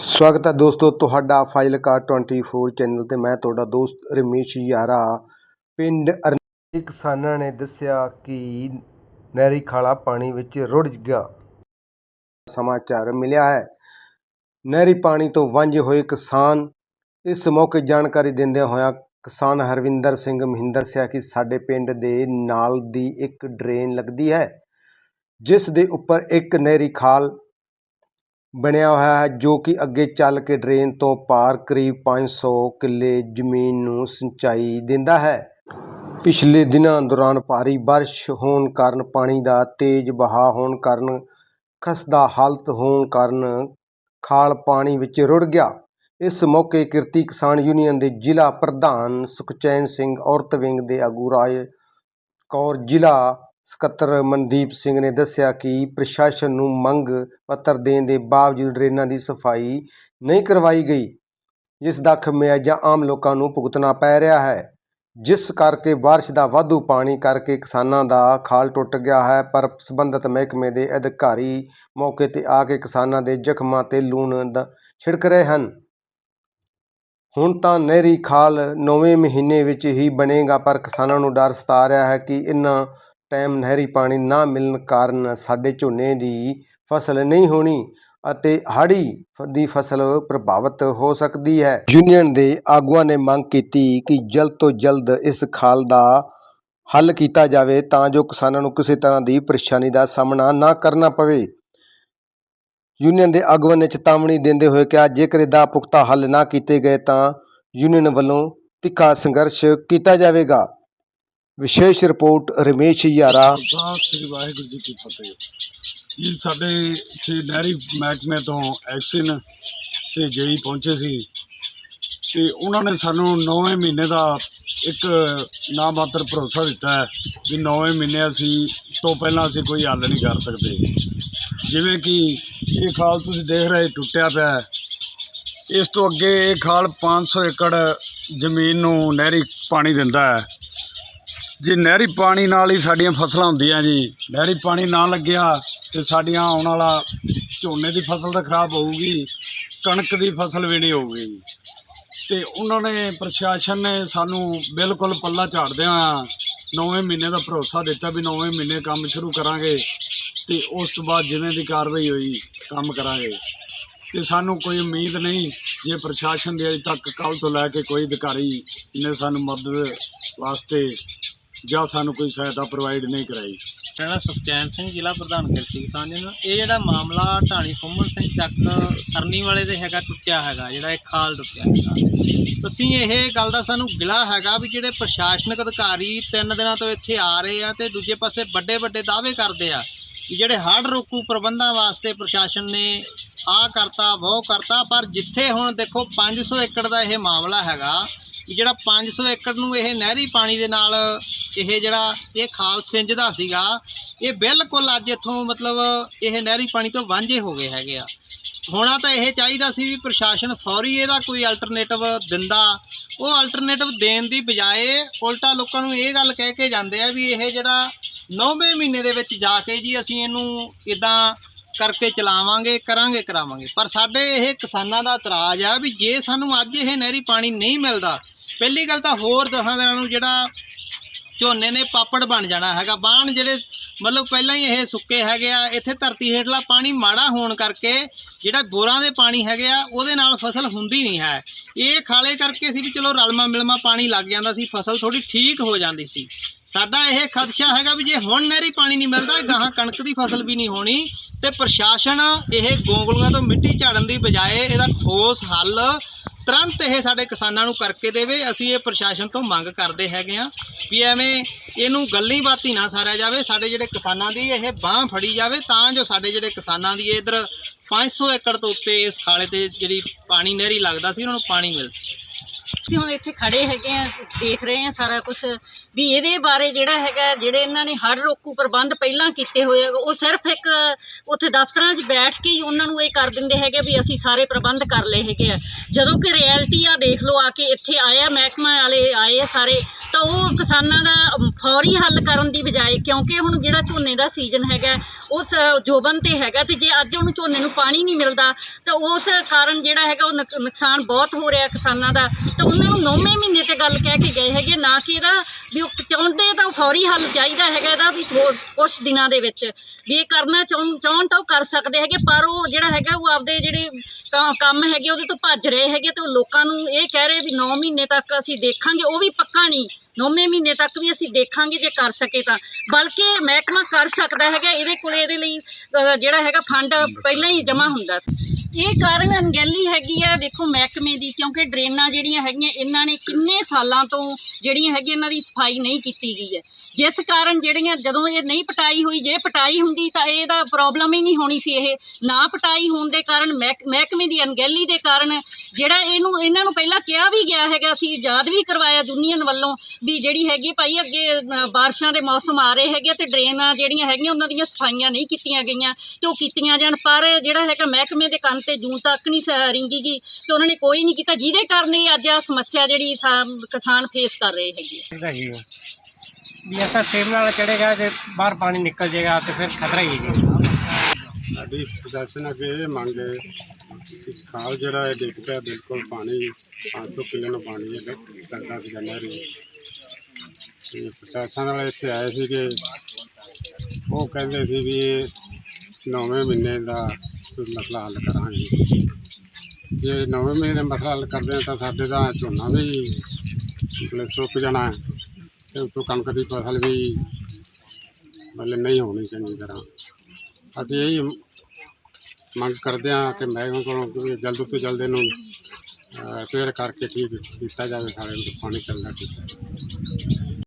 ਸਵਾਗਤ ਹੈ ਦੋਸਤੋ, ਤੁਹਾਡਾ ਫਾਈਲਕਾਰ 24 ਚੈਨਲ ਤੇ। ਮੈਂ ਤੁਹਾਡਾ ਦੋਸਤ ਰਮੇਸ਼ ਯਾਰਾ। ਪਿੰਡ ਅਰਨੀ ਕਿਸਾਨਾਂ ਨੇ ਦੱਸਿਆ ਕਿ ਨਹਿਰੀ ਖਾਲਾ ਪਾਣੀ ਵਿੱਚ ਰੁੜ ਗਿਆ। ਸਮਾਚਾਰ ਮਿਲਿਆ ਹੈ। ਨਹਿਰੀ ਪਾਣੀ ਤੋਂ ਵਾਂਝੇ ਹੋਏ ਕਿਸਾਨ, ਇਸ ਮੌਕੇ ਜਾਣਕਾਰੀ ਦਿੰਦਿਆਂ ਹੋਇਆ ਕਿਸਾਨ ਹਰਵਿੰਦਰ ਸਿੰਘ ਮਹਿੰਦਰ ਸਿਆ ਕਿ ਸਾਡੇ ਪਿੰਡ ਦੇ ਨਾਲ ਦੀ ਇੱਕ ਡਰੇਨ ਲੱਗਦੀ ਹੈ, ਜਿਸ ਦੇ ਉੱਪਰ ਇੱਕ ਨਹਿਰੀ ਖਾਲ ਬਣਿਆ ਹੋਇਆ ਹੈ, ਜੋ ਕਿ ਅੱਗੇ ਚੱਲ ਕੇ ਡਰੇਨ ਤੋਂ ਪਾਰ ਕਰੀਬ ਪੰਜ ਸੌ ਕਿੱਲੇ ਜ਼ਮੀਨ ਨੂੰ ਸਿੰਚਾਈ ਦਿੰਦਾ ਹੈ। ਪਿਛਲੇ ਦਿਨਾਂ ਦੌਰਾਨ ਭਾਰੀ ਬਾਰਿਸ਼ ਹੋਣ ਕਾਰਨ ਪਾਣੀ ਦਾ ਤੇਜ਼ ਵਹਾਅ ਹੋਣ ਕਾਰਨ ਖਸਦਾ ਹਾਲਤ ਹੋਣ ਕਾਰਨ ਖਾਲ ਪਾਣੀ ਵਿੱਚ ਰੁੜ ਗਿਆ। ਇਸ ਮੌਕੇ ਕਿਰਤੀ ਕਿਸਾਨ ਯੂਨੀਅਨ ਦੇ ਜ਼ਿਲ੍ਹਾ ਪ੍ਰਧਾਨ ਸੁਖਚੈਨ ਸਿੰਘ ਔਰਤ ਵਿੰਗ ਦੇ ਆਗੂ ਰਾਜ ਕੌਰ ਜ਼ਿਲ੍ਹਾ ਸਕੱਤਰ ਮਨਦੀਪ ਸਿੰਘ ਨੇ ਦੱਸਿਆ ਕਿ ਪ੍ਰਸ਼ਾਸਨ ਨੂੰ ਮੰਗ ਪੱਤਰ ਦੇਣ ਦੇ ਬਾਵਜੂਦ ਡਰੇਨਾਂ ਦੀ ਸਫ਼ਾਈ ਨਹੀਂ ਕਰਵਾਈ ਗਈ, ਜਿਸ ਦਾ ਖਮਿਆਜਾ ਆਮ ਲੋਕਾਂ ਨੂੰ ਭੁਗਤਣਾ ਪੈ ਰਿਹਾ ਹੈ। ਜਿਸ ਕਰਕੇ ਬਾਰਿਸ਼ ਦਾ ਵਾਧੂ ਪਾਣੀ ਕਰਕੇ ਕਿਸਾਨਾਂ ਦਾ ਖਾਲ ਟੁੱਟ ਗਿਆ ਹੈ, ਪਰ ਸੰਬੰਧਿਤ ਮਹਿਕਮੇ ਦੇ ਅਧਿਕਾਰੀ ਮੌਕੇ ਤੇ ਆ ਕੇ ਕਿਸਾਨਾਂ ਦੇ ਜ਼ਖਮਾਂ ਤੇ ਲੂਣ ਦ, ਛਿੜਕ ਰਹੇ ਹਨ। ਹੁਣ ਤਾਂ ਨਹਿਰੀ ਖਾਲ ਨੌਵੇਂ ਮਹੀਨੇ ਵਿੱਚ ਹੀ ਬਣੇਗਾ, ਪਰ ਕਿਸਾਨਾਂ ਨੂੰ ਡਰ ਸਤਾ ਰਿਹਾ ਹੈ ਕਿ ਇਹਨਾਂ ਟਾਈਮ ਨਹਿਰੀ ਪਾਣੀ ਨਾ ਮਿਲਣ ਕਾਰਨ ਸਾਡੇ ਝੋਨੇ ਦੀ ਫਸਲ ਨਹੀਂ ਹੋਣੀ ਅਤੇ ਹਾੜੀ ਦੀ ਫਸਲ ਪ੍ਰਭਾਵਿਤ ਹੋ ਸਕਦੀ ਹੈ। ਯੂਨੀਅਨ ਦੇ ਆਗੂਆਂ ਨੇ ਮੰਗ ਕੀਤੀ ਕਿ ਜਲਦ ਤੋਂ ਜਲਦ ਇਸ ਖਾਲ ਦਾ ਹੱਲ ਕੀਤਾ ਜਾਵੇ ਤਾਂ ਜੋ ਕਿਸਾਨਾਂ ਨੂੰ ਕਿਸੇ ਤਰ੍ਹਾਂ ਦੀ ਪਰੇਸ਼ਾਨੀ ਦਾ ਸਾਹਮਣਾ ਨਾ ਕਰਨਾ ਪਵੇ। ਯੂਨੀਅਨ ਦੇ ਆਗੂਆਂ ਨੇ ਚੇਤਾਵਨੀ ਦਿੰਦੇ ਹੋਏ ਕਿਹਾ, ਜੇਕਰ ਇਹਦਾ ਪੁਖਤਾ ਹੱਲ ਨਾ ਕੀਤੇ ਗਏ ਤਾਂ ਯੂਨੀਅਨ ਵੱਲੋਂ ਤਿੱਖਾ ਸੰਘਰਸ਼ ਕੀਤਾ ਜਾਵੇਗਾ। ਵਿਸ਼ੇਸ਼ ਰਿਪੋਰਟ ਰਮੇਸ਼ ਯਾਰਾ। ਖਾਲਸਾ ਸ੍ਰੀ ਵਾਹਿਗੁਰੂ ਜੀ ਕੀ ਫਤਿਹ। ਜੀ, ਸਾਡੇ ਇੱਥੇ ਨਹਿਰੀ ਮਹਿਕਮੇ ਤੋਂ ਐਕਸ਼ਨ ਤੇ ਜੇਈ ਪਹੁੰਚੇ ਸੀ ਤੇ ਉਹਨਾਂ ਨੇ ਸਾਨੂੰ 9ਵੇਂ ਮਹੀਨੇ ਦਾ ਇੱਕ ਨਾ ਮਾਤਰ ਭਰੋਸਾ ਦਿੱਤਾ ਹੈ ਕਿ 9ਵੇਂ ਮਹੀਨੇ ਅਸੀਂ ਤੋਂ ਪਹਿਲਾਂ ਅਸੀਂ ਕੋਈ ਹੱਲ ਨਹੀਂ ਕਰ ਸਕਦੇ। ਜਿਵੇਂ ਕਿ ਇਹ ਖਾਲ ਤੁਸੀਂ ਦੇਖ ਰਹੇ ਟੁੱਟਿਆ ਪਿਆ ਹੈ। ਇਸ ਤੋਂ ਅੱਗੇ ਇਹ ਖਾਲ 500 ਏਕੜ ਜ਼ਮੀਨ ਨੂੰ ਨਹਿਰੀ ਪਾਣੀ ਦਿੰਦਾ ਹੈ। ਜੇ ਨਹਿਰੀ ਪਾਣੀ ਨਾਲ ਹੀ ਸਾਡੀਆਂ ਫਸਲਾਂ ਹੁੰਦੀਆਂ ਜੀ, ਨਹਿਰੀ ਪਾਣੀ ਨਾ ਲੱਗਿਆ ਤੇ ਸਾਡੀਆਂ ਆਉਣ ਵਾਲਾ ਝੋਨੇ ਦੀ ਫਸਲ ਤਾਂ ਖਰਾਬ ਹੋਊਗੀ, ਕਣਕ ਦੀ ਫਸਲ ਵੀ ਨਹੀਂ ਹੋਊਗੀ। ਤੇ ਉਹਨਾਂ ਨੇ ਪ੍ਰਸ਼ਾਸਨ ਨੇ ਸਾਨੂੰ ਬਿਲਕੁਲ ਪੱਲਾ ਝਾੜਦਿਆਂ ਨੌਵੇਂ ਮਹੀਨੇ ਦਾ ਭਰੋਸਾ ਦਿੱਤਾ ਵੀ ਨੌਵੇਂ ਮਹੀਨੇ ਕੰਮ ਸ਼ੁਰੂ ਕਰਾਂਗੇ ਤੇ ਉਸ ਤੋਂ ਬਾਅਦ ਜਿਵੇਂ ਦੀ ਕਾਰਵਾਈ ਹੋਈ, ਕੰਮ ਕਰਾਂਗੇ। ਤੇ ਸਾਨੂੰ ਕੋਈ ਉਮੀਦ ਨਹੀਂ ਜੇ ਪ੍ਰਸ਼ਾਸਨ ਦੇ ਅਜੇ ਤੱਕ ਕੱਲ ਤੋਂ ਲੈ ਕੇ ਕੋਈ ਅਧਿਕਾਰੀ ਨੇ ਸਾਨੂੰ ਮਦਦ ਵਾਸਤੇ ਜਾਂ ਸਾਨੂੰ ਕੋਈ ਸਹਾਇਤਾ ਪ੍ਰੋਵਾਈਡ ਨਹੀਂ ਕਰਾਈ। ਮੇਰਾ ਨਾਮ ਸੁਖਚੈਨ ਸਿੰਘ ਜ਼ਿਲ੍ਹਾ ਪ੍ਰਧਾਨ ਕਿਰਤੀ ਕਿਸਾਨ ਯੂਨੀਅਨ ਇਹ ਜਿਹੜਾ ਮਾਮਲਾ ਢਾਣੀ ਫੁੰਮਣ ਸਿੰਘ ਚੱਕ ਅਰਨੀ ਵਾਲੇ ਦੇ ਹੈਗਾ ਟੁੱਟਿਆ ਹੈਗਾ, ਜਿਹੜਾ ਇਹ ਖਾਲ ਟੁੱਟਿਆ ਹੈਗਾ। ਤੁਸੀਂ ਇਹ ਗੱਲ ਦਾ ਸਾਨੂੰ ਗਿਲਾ ਹੈਗਾ ਵੀ ਜਿਹੜੇ ਪ੍ਰਸ਼ਾਸਨਿਕ ਅਧਿਕਾਰੀ ਤਿੰਨ ਦਿਨਾਂ ਤੋਂ ਇੱਥੇ ਆ ਰਹੇ ਆ ਤੇ ਦੂਜੇ ਪਾਸੇ ਵੱਡੇ ਵੱਡੇ ਦਾਅਵੇ ਕਰਦੇ ਆ ਕਿ ਜਿਹੜੇ ਹੜ੍ਹ ਰੋਕੂ ਪ੍ਰਬੰਧਾਂ ਵਾਸਤੇ ਪ੍ਰਸ਼ਾਸਨ ਨੇ ਆ ਕਰਤਾ ਉਹ ਕਰਤਾ, ਪਰ ਜਿੱਥੇ ਹੁਣ ਦੇਖੋ 500 ਏਕੜ ਦਾ ਇਹ ਮਾਮਲਾ ਹੈਗਾ ਕਿ ਜਿਹੜਾ 500 ਏਕੜ ਨੂੰ ਇਹ ਨਹਿਰੀ ਪਾਣੀ ਦੇ ਨਾਲ ਇਹ ਜਿਹੜਾ ਇਹ ਖਾਲ ਸਿੰਜਦਾ ਸੀਗਾ, ਇਹ ਬਿਲਕੁਲ ਅੱਜ ਇੱਥੋਂ ਮਤਲਬ ਇਹ ਨਹਿਰੀ ਪਾਣੀ ਤੋਂ ਵਾਂਝੇ ਹੋ ਗਏ ਹੈਗੇ ਆ। ਹੋਣਾ ਤਾਂ ਇਹ ਚਾਹੀਦਾ ਸੀ ਵੀ ਪ੍ਰਸ਼ਾਸਨ ਫੌਰੀ ਇਹਦਾ ਕੋਈ ਅਲਟਰਨੇਟਿਵ ਦਿੰਦਾ। ਉਹ ਅਲਟਰਨੇਟਿਵ ਦੇਣ ਦੀ ਬਜਾਏ ਉਲਟਾ ਲੋਕਾਂ ਨੂੰ ਇਹ ਗੱਲ ਕਹਿ ਕੇ ਜਾਂਦੇ ਆ ਵੀ ਇਹ ਜਿਹੜਾ 9ਵੇਂ ਮਹੀਨੇ ਦੇ ਵਿੱਚ ਜਾ ਕੇ ਜੀ ਅਸੀਂ ਇਹਨੂੰ ਇਦਾਂ ਕਰਕੇ ਚਲਾਵਾਂਗੇ, ਕਰਾਂਗੇ, ਕਰਾਵਾਂਗੇ। ਪਰ ਸਾਡੇ ਇਹ ਕਿਸਾਨਾਂ ਦਾ ਇਤਰਾਜ਼ ਆ ਵੀ ਜੇ ਸਾਨੂੰ ਅੱਜ ਇਹ ਨਹਿਰੀ ਪਾਣੀ ਨਹੀਂ ਮਿਲਦਾ ਪਹਿਲੀ ਗੱਲ ਤਾਂ ਹੋਰ ਦਸਾਂ ਦਿਨਾਂ ਨੂੰ ਜਿਹੜਾ ਝੋਨੇ ਨੇ ਪਾਪੜ ਬਣ ਜਾਣਾ ਹੈਗਾ। ਬਾਣ ਜਿਹੜੇ ਮਤਲਬ ਪਹਿਲਾਂ ਹੀ ਇਹ ਸੁੱਕੇ ਹੈਗੇ ਆ, ਇੱਥੇ ਧਰਤੀ ਹੇਠਲਾ ਪਾਣੀ ਮਾੜਾ ਹੋਣ ਕਰਕੇ ਜਿਹੜਾ ਬੋਰਾਂ ਦੇ ਪਾਣੀ ਹੈਗੇ ਆ, ਉਹਦੇ ਨਾਲ ਫਸਲ ਹੁੰਦੀ ਨਹੀਂ ਹੈ। ਇਹ ਖਾਲੇ ਕਰਕੇ ਸੀ ਵੀ ਚਲੋ ਰਲਮਾ ਮਿਲਮਾ ਪਾਣੀ ਲੱਗ ਜਾਂਦਾ ਸੀ, ਫਸਲ ਥੋੜੀ ਠੀਕ ਹੋ ਜਾਂਦੀ ਸੀ। ਸਾਡਾ ਇਹ ਖਦਸ਼ਾ ਹੈਗਾ ਵੀ ਜੇ ਹੁਣ ਨਹਿਰੀ ਪਾਣੀ ਨਹੀਂ ਮਿਲਦਾ, ਗਾਹਾਂ ਕਣਕ ਦੀ ਫਸਲ ਵੀ ਨਹੀਂ ਹੋਣੀ ਤੇ ਪ੍ਰਸ਼ਾਸਨ ਇਹ ਗੋਂਗਲੂਆਂ ਤੋਂ ਮਿੱਟੀ ਝਾੜਨ ਦੀ ਬਜਾਏ ਇਹਦਾ ਠੋਸ ਹੱਲ ਤੁਰੰਤ ਇਹ ਸਾਡੇ ਕਿਸਾਨਾਂ ਨੂੰ ਕਰਕੇ ਦੇਵੇ, ਅਸੀਂ ਇਹ ਪ੍ਰਸ਼ਾਸਨ ਤੋਂ ਮੰਗ ਕਰਦੇ ਹੈਗੇ ਆ ਵੀ ਐਵੇਂ ਇਹਨੂੰ ਗੱਲੀ ਬਾਤੀ ਨਾ ਸਾਰਿਆ ਜਾਵੇ, ਸਾਡੇ ਜਿਹੜੇ ਕਿਸਾਨਾਂ ਦੀ ਇਹ ਬਾਹ ਫੜੀ ਜਾਵੇ, ਤਾਂ ਜੋ ਸਾਡੇ ਜਿਹੜੇ ਕਿਸਾਨਾਂ ਦੀ ਇਧਰ 500 ਏਕੜ ਤੋਂ ਉੱਤੇ ਇਸ ਖਾਲੇ ਤੇ ਜਿਹੜੀ ਪਾਣੀ ਨਹਿਰੀ ਲੱਗਦਾ ਸੀ, ਉਹਨਾਂ ਨੂੰ ਪਾਣੀ ਮਿਲ ਸਕੇ। ਅਸੀਂ ਹੁਣ ਇੱਥੇ ਖੜੇ ਹੈਗੇ ਆ ਦੇਖ ਰਹੇ ਆ ਸਾਰਾ ਕੁਝ ਵੀ ਇਹਦੇ ਬਾਰੇ ਜਿਹੜਾ ਹੈਗਾ, ਜਿਹੜੇ ਇਹਨਾਂ ਨੇ ਹੜ ਰੋਕੂ ਪ੍ਰਬੰਧ ਪਹਿਲਾਂ ਕੀਤੇ ਹੋਏ ਆ, ਉਹ ਸਿਰਫ ਇੱਕ ਉੱਥੇ ਦਫ਼ਤਰਾਂ 'ਚ ਬੈਠ ਕੇ ਹੀ ਉਹਨਾਂ ਨੂੰ ਇਹ ਕਰ ਦਿੰਦੇ ਹੈਗੇ ਵੀ ਅਸੀਂ ਸਾਰੇ ਪ੍ਰਬੰਧ ਕਰ ਲਏ ਹੈਗੇ ਆ। ਜਦੋਂ ਕਿ ਰਿਐਲਿਟੀ ਆ, ਦੇਖ ਲਓ, ਆ ਕੇ ਇੱਥੇ ਆਇਆ, ਮਹਿਕਮਾ ਵਾਲੇ ਆਏ ਆ ਸਾਰੇ, ਤਾਂ ਉਹ ਕਿਸਾਨਾਂ ਦਾ ਫੌਰੀ ਹੱਲ ਕਰਨ ਦੀ ਬਜਾਏ, ਕਿਉਂਕਿ ਹੁਣ ਜਿਹੜਾ ਝੋਨੇ ਦਾ ਸੀਜ਼ਨ ਹੈਗਾ ਉਹ ਸ- ਜੋਬਨ ਤੇ ਹੈਗਾ ਤੇ ਜੇ ਅੱਜ ਉਹਨੂੰ ਝੋਨੇ ਨੂੰ ਪਾਣੀ ਨਹੀਂ ਮਿਲਦਾ, ਤਾਂ ਉਸ ਕਾਰਨ ਜਿਹੜਾ ਹੈਗਾ ਉਹ ਨੁਕਸਾਨ ਬਹੁਤ ਹੋ ਰਿਹਾ ਕਿਸਾਨਾਂ ਦਾ। ਤਾਂ ਉਹਨਾਂ ਨੂੰ ਨੌਵੇਂ ਮਹੀਨੇ ਤੇ ਗੱਲ ਕਹਿ ਕੇ ਗਏ ਹੈਗੇ ਨਾ ਕਿ ਇਹਦਾ ਵੀ ਚਾਹੁੰਦੇ ਤਾਂ ਫੌਰੀ ਹੱਲ ਚਾਹੀਦਾ ਹੈਗਾ ਇਹਦਾ ਵੀ ਥੋ- ਕੁਛ ਦਿਨਾਂ ਦੇ ਵਿੱਚ। ਵੀ ਇਹ ਕਰਨਾ ਚਾਹੁੰ, ਚਾਹੁਣ ਤਾਂ ਉਹ ਕਰ ਸਕਦੇ ਹੈਗੇ, ਪਰ ਉਹ ਜਿਹੜਾ ਹੈਗਾ ਉਹ ਆਪਦੇ ਜਿਹੜੇ ਕੰਮ ਹੈਗੇ ਉਹਦੇ ਤੋਂ ਭੱਜ ਰਹੇ ਹੈਗੇ ਤੇ ਉਹ ਲੋਕਾਂ ਨੂੰ ਇਹ ਕਹਿ ਰਹੇ ਵੀ 9 ਮਹੀਨੇ ਤੱਕ ਅਸੀਂ ਦੇਖਾਂਗੇ, ਉਹ ਵੀ ਪੱਕਾ ਨਹੀਂ। ਨੌਵੇਂ ਮਹੀਨੇ ਤੱਕ ਵੀ ਅਸੀਂ ਦੇਖਾਂਗੇ ਜੇ ਕਰ ਸਕੇ ਤਾਂ। ਬਲਕਿ ਮਹਿਕਮਾ ਕਰ ਸਕਦਾ ਹੈਗਾ, ਇਹਦੇ ਕੋਲੇ, ਇਹਦੇ ਲਈ ਜਿਹੜਾ ਹੈਗਾ ਫੰਡ ਪਹਿਲਾਂ ਹੀ ਜਮ੍ਹਾਂ ਹੁੰਦਾ ਸੀ। ਇਹ ਕਾਰਨ ਅਣਗਹਿਲੀ ਹੈਗੀ ਆ, ਦੇਖੋ ਮਹਿਕਮੇ ਦੀ, ਕਿਉਂਕਿ ਡਰੇਨਾਂ ਜਿਹੜੀਆਂ ਹੈਗੀਆਂ, ਇਹਨਾਂ ਨੇ ਕਿੰਨੇ ਸਾਲਾਂ ਤੋਂ ਜਿਹੜੀਆਂ ਹੈਗੀਆਂ, ਇਹਨਾਂ ਦੀ ਸਫ਼ਾਈ ਨਹੀਂ ਕੀਤੀ ਗਈ ਹੈ। ਜਿਸ ਕਾਰਨ ਜਿਹੜੀਆਂ ਜਦੋਂ ਇਹ ਨਹੀਂ ਪਟਾਈ ਹੋਈ, ਜੇ ਪਟਾਈ ਹੁੰਦੀ ਤਾਂ ਇਹਦਾ ਪ੍ਰੋਬਲਮ ਹੀ ਨਹੀਂ ਹੋਣੀ ਸੀ ਇਹ। ਨਾ ਪਟਾਈ ਹੋਣ ਦੇ ਕਾਰਨ ਮਹਿਕ- ਮਹਿਕਮੇ ਦੀ ਅਣਗਹਿਲੀ ਦੇ ਕਾਰਨ ਜਿਹੜਾ ਇਹਨੂੰ, ਇਹਨਾਂ ਨੂੰ ਪਹਿਲਾਂ ਕਿਹਾ ਵੀ ਗਿਆ ਹੈਗਾ ਸੀ, ਯਾਦ ਵੀ ਕਰਵਾਇਆ ਯੂਨੀਅਨ ਵੱਲੋਂ ਵੀ ਜਿਹੜੀ ਹੈਗੀ ਭਾਈ, ਅੱਗੇ ਬਾਰਿਸ਼ਾਂ ਦੇ ਮੌਸਮ ਆ ਰਹੇ ਹੈਗੇ ਤੇ ਡਰੇਨਾਂ ਜਿਹੜੀਆਂ ਹੈਗੀਆਂ, ਉਹਨਾਂ ਦੀਆਂ ਸਫਾਈਆਂ ਨਹੀਂ ਕੀਤੀਆਂ ਗਈਆਂ ਤੇ ਉਹ ਕੀਤੀਆਂ ਜਾਣ। ਪਰ ਜਿਹੜਾ ਹੈਗਾ ਮਹਿਕਮੇ ਦੇ ਕੰਨ ਤੇ ਜੂੰ ਤੱਕ ਨਹੀਂ ਸ- ਰਿੰਗੀ ਗਈ ਤੇ ਉਹਨਾਂ ਨੇ ਕੋਈ ਨਹੀਂ ਕੀਤਾ। ਜਿਹਦੇ ਕਾਰਨ ਇਹ ਅੱਜ ਆ ਸਮੱਸਿਆ ਜਿਹੜੀ ਸਾ- ਕਿਸਾਨ ਫੇਸ ਕਰ ਰਹੇ ਹੈਗੇ ਆ। ਹੈਗੀ ਹੈ ਵੀ ਐਸਾ ਸੇਮ ਨਾਲ ਚੜੇਗਾ ਜੇ ਬਾਹਰ ਪਾਣੀ ਨਿਕਲ ਜਾਏਗਾ ਤੇ ਫਿਰ ਖਤਰਾ ਹੀ ਹੈ ਜੀ ਸਾਡੀ ਪ੍ਰਸ਼ਾਸਨ ਅੱਗੇ ਇਹ ਮੰਗ ਹੈ ਕਿ ਖਾਲ ਜਿਹੜਾ ਹੈ ਡਿੱਗ ਪਿਆ ਬਿਲਕੁਲ ਪਾਣੀ 500 ਕਿਲੋ ਨੂੰ ਪਾਣੀ ਹੈ ਕਰਦਾ ਸੀਗਾ ਨਹਿਰੀ ਤੇ ਪ੍ਰਸ਼ਾਸਨ ਵਾਲੇ ਇੱਥੇ ਆਏ ਸੀਗੇ। ਉਹ ਕਹਿੰਦੇ ਸੀ ਵੀ ਇਹ ਨੌਵੇਂ ਮਹੀਨੇ ਦਾ ਮਸਲਾ ਹੱਲ ਕਰਾਂਗੇ। ਜੇ ਨਵੇਂ ਮਹੀਨੇ ਮਸਲਾ ਹੱਲ ਕਰਦੇ ਹਾਂ ਤਾਂ ਸਾਡੇ ਦਾ ਝੋਨਾ ਵੀ ਮਤਲਬ ਸੁੱਕ ਜਾਣਾ ਹੈ ਤੇ ਉਤੋਂ ਕਣਕ ਦੀ ਫਸਲ ਵੀ ਮਤਲਬ ਨਹੀਂ ਹੋਣੀ ਚੰਗੀ ਤਰ੍ਹਾਂ। ਅਸੀਂ ਇਹੀ ਮੰਗ ਕਰਦੇ ਹਾਂ ਕਿ ਮਹਿਕਮੇ ਕੋਲੋਂ ਜਲਦ ਤੋਂ ਜਲਦ ਇਹਨੂੰ ਰਿਪੇਅਰ ਕਰਕੇ ਠੀਕ ਕੀਤਾ ਜਾਵੇ ਸਾਰੇ ਨੂੰ ਪਾਣੀ ਚੱਲਣਾ ਠੀਕ